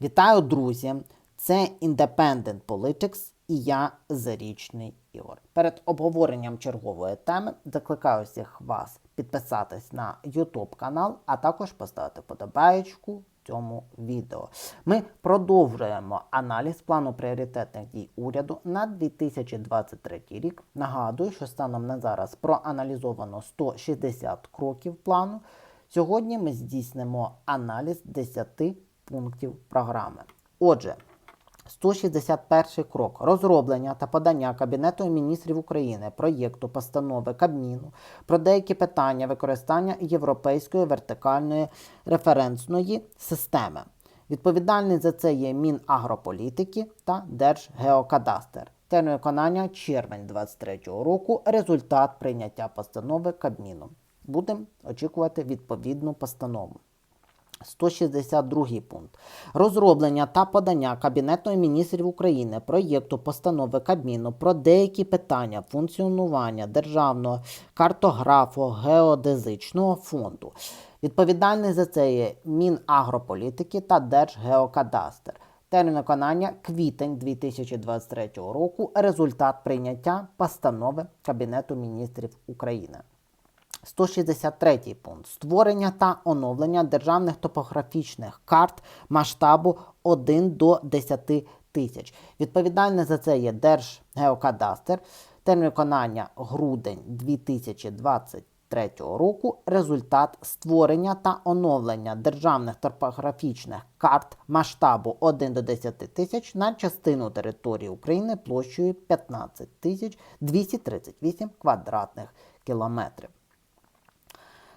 Вітаю, друзі! Це Independent Politics і я Зарічний Ігор. Перед обговоренням чергової теми закликаю всіх вас підписатись на YouTube канал, а також поставити подобаєчку цьому відео. Ми продовжуємо аналіз плану пріоритетних дій уряду на 2023 рік. Нагадую, що станом на зараз проаналізовано 160 кроків плану. Сьогодні ми здійснимо аналіз 10 пунктів програми. Отже, 161 крок розроблення та подання Кабінету міністрів України проєкту постанови Кабміну про деякі питання використання європейської вертикальної референсної системи. Відповідальний за це є Мінагрополітики та Держгеокадастр. Термін виконання червень 2023 року. Результат прийняття постанови Кабміну. Будемо очікувати відповідну постанову. 162 пункт. Розроблення та подання Кабінету міністрів України проєкту постанови Кабміну про деякі питання функціонування Державного картографо-геодезичного фонду. Відповідальний за це є Мінагрополітики та Держгеокадастр. Термін виконання квітень 2023 року. Результат прийняття постанови Кабінету міністрів України. 163 пункт. Створення та оновлення державних топографічних карт масштабу 1 до 10 тисяч. Відповідальний за це є Держгеокадастр. Термін виконання грудень 2023 року. Результат створення та оновлення державних топографічних карт масштабу 1 до 10 тисяч на частину території України площею 15 тисяч 238 квадратних кілометрів.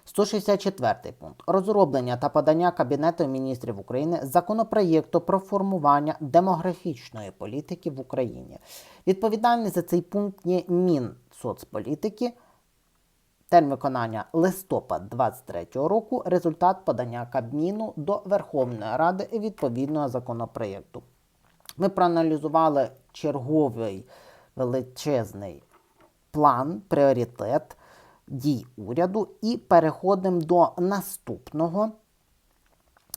164 пункт. Розроблення та подання Кабінету міністрів України законопроєкту про формування демографічної політики в Україні. Відповідальний за цей пункт є Мінсоцполітики. Термін виконання листопад 2023 року. Результат подання Кабміну до Верховної Ради відповідного законопроєкту. Ми проаналізували черговий величезний план, пріоритет дій уряду і переходимо до наступного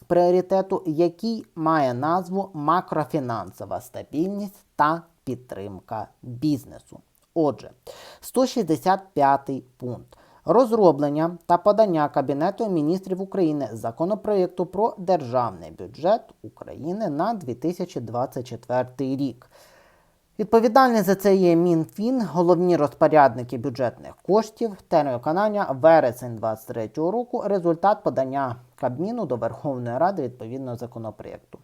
пріоритету, який має назву макрофінансова стабільність та підтримка бізнесу. Отже, 165 пункт. Розроблення та подання Кабінету міністрів України законопроєкту про державний бюджет України на 2024 рік. Відповідальний за це є Мінфін, головні розпорядники бюджетних коштів, термін виконання вересень 2023 року. Результат подання Кабміну до Верховної Ради відповідного законопроєкту.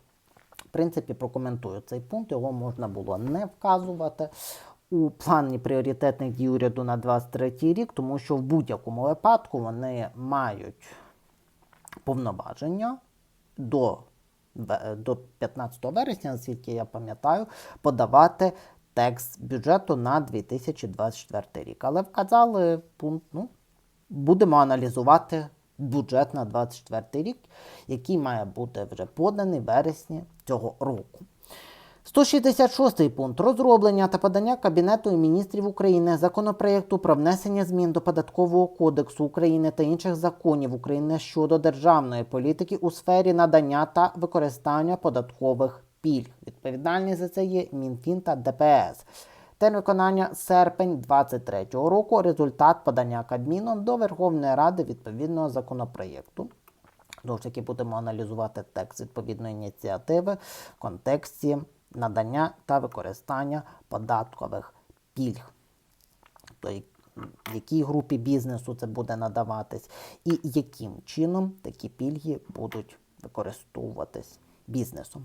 В принципі, прокоментую цей пункт, його можна було не вказувати у плані пріоритетних дій уряду на 2023 рік, тому що в будь-якому випадку вони мають повноваження до до 15 вересня, наскільки я пам'ятаю, подавати текст бюджету на 2024 рік. Але вказали пункт, ну, будемо аналізувати бюджет на 2024 рік, який має бути вже поданий в вересні цього року. 166 пункт розроблення та подання Кабінету міністрів України законопроєкту про внесення змін до податкового кодексу України та інших законів України щодо державної політики у сфері надання та використання податкових пільг. Відповідальні за це є Мінфін та ДПС. Термін виконання серпень 2023 року. Результат подання Кабміном до Верховної Ради відповідного законопроєкту. Знову ж таки, будемо аналізувати текст відповідної ініціативи в контексті надання та використання податкових пільг. Тобто, якій групі бізнесу це буде надаватись, і яким чином такі пільги будуть використовуватись бізнесом.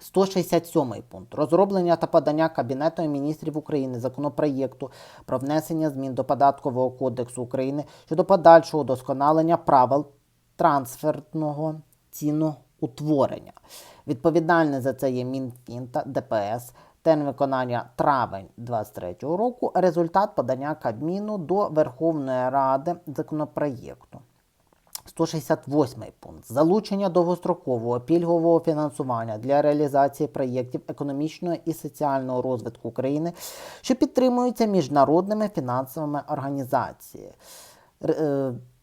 167 пункт. Розроблення та подання Кабінету міністрів України законопроєкту про внесення змін до Податкового кодексу України щодо подальшого удосконалення правил трансфертного ціноутворення. Відповідальний за це є Мінфін та ДПС. Термін виконання травень 2023 року. Результат подання Кабміну до Верховної Ради законопроєкту. 168 пункт. Залучення довгострокового пільгового фінансування для реалізації проєктів економічного і соціального розвитку України, що підтримуються міжнародними фінансовими організаціями.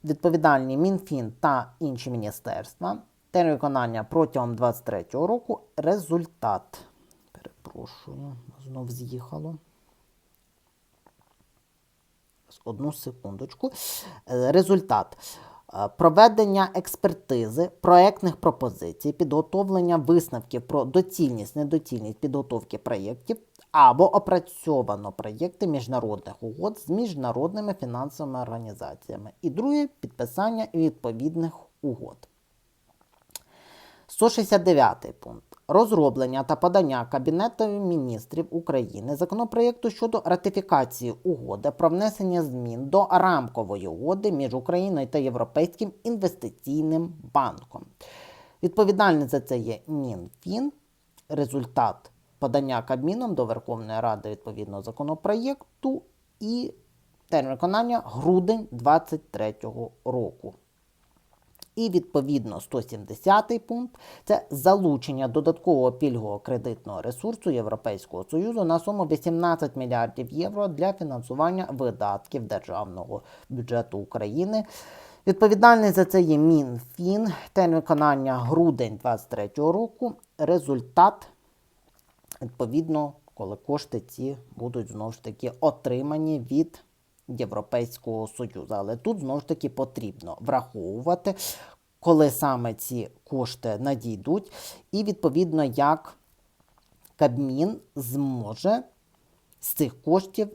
Відповідальні Мінфін та інші міністерства Термін виконання протягом 2023 року. Результат. Перепрошую, знов з'їхало. Одну секундочку. Е, Результат. Е, Проведення експертизи проектних пропозицій, підготовлення висновків про доцільність, недоцільність підготовки проєктів або опрацьовано проєкти міжнародних угод з міжнародними фінансовими організаціями. І друге підписання відповідних угод. 169 пункт. Розроблення та подання Кабінету міністрів України законопроєкту щодо ратифікації угоди про внесення змін до рамкової угоди між Україною та Європейським інвестиційним банком. Відповідальний за це є Мінфін. Результат подання Кабміном до Верховної Ради відповідного законопроєкту і термін виконання грудень 2023 року. І відповідно 170 пункт це залучення додаткового пільгового кредитного ресурсу Європейського Союзу на суму 18 мільярдів євро для фінансування видатків державного бюджету України. Відповідальний за це є Мінфін. Термін виконання грудень 2023 року. Результат відповідно, коли кошти ці будуть знову ж таки отримані від Європейського Союзу. Але тут знову ж таки потрібно враховувати, коли саме ці кошти надійдуть, і відповідно як Кабмін зможе з цих коштів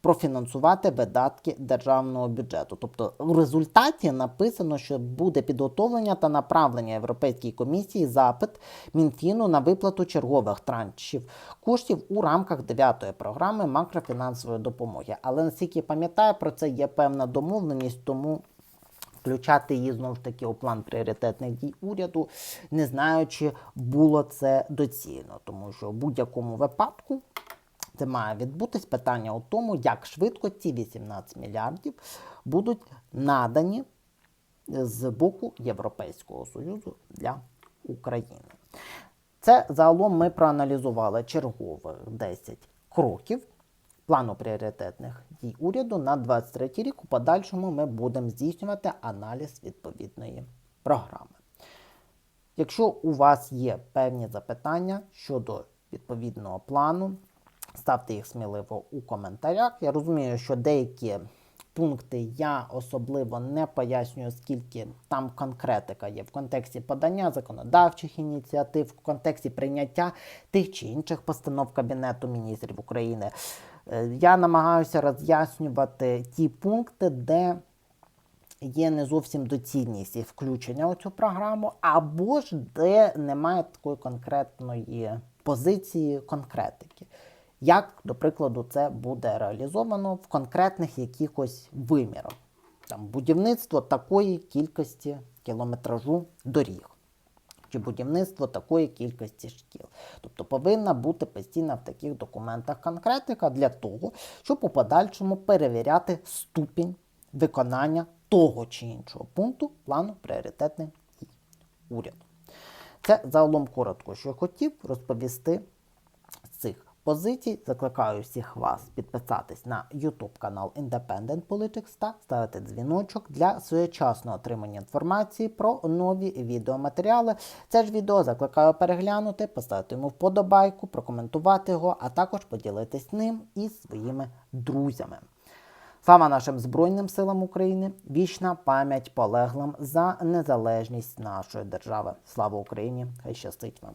профінансувати видатки державного бюджету. Тобто в результаті написано, що буде підготовлення та направлення Європейській комісії запит Мінфіну на виплату чергових траншів коштів у рамках 9-ї програми макрофінансової допомоги. Але наскільки пам'ятаю, про це є певна домовленість, тому. Включати її знову ж таки у план пріоритетних дій уряду, не знаю, чи було це доцільно, тому що в будь-якому випадку це має відбутись питання у тому, як швидко ці 18 мільярдів будуть надані з боку Європейського Союзу для України. Це загалом ми проаналізували чергових 10 кроків плану пріоритетних дій уряду на 23 рік. У подальшому ми будемо здійснювати аналіз відповідної програми. Якщо у вас є певні запитання щодо відповідного плану, ставте їх сміливо у коментарях. Я розумію, що деякі пункти я особливо не пояснюю, скільки там конкретика є в контексті подання законодавчих ініціатив, в контексті прийняття тих чи інших постанов Кабінету міністрів України. Е, Я намагаюся роз'яснювати ті пункти, де є не зовсім доцільність і включення у цю програму, або ж де немає такої конкретної позиції конкретики. Як, до прикладу, це буде реалізовано в конкретних якихось вимірах. Там будівництво такої кількості кілометражу доріг, чи будівництво такої кількості шкіл. Тобто повинна бути постійна в таких документах конкретика для того, щоб у подальшому перевіряти ступінь виконання того чи іншого пункту плану пріоритетних дій уряду. Це загалом коротко, що я хотів розповісти позицій. Закликаю всіх вас підписатись на YouTube канал Independent Politics та ставити дзвіночок для своєчасного отримання інформації про нові відеоматеріали. Це ж відео закликаю переглянути, поставити йому вподобайку, прокоментувати його, а також поділитись ним із своїми друзями. Слава нашим Збройним силам України! Вічна пам'ять полеглим за незалежність нашої держави. Слава Україні! Хай щастить вам!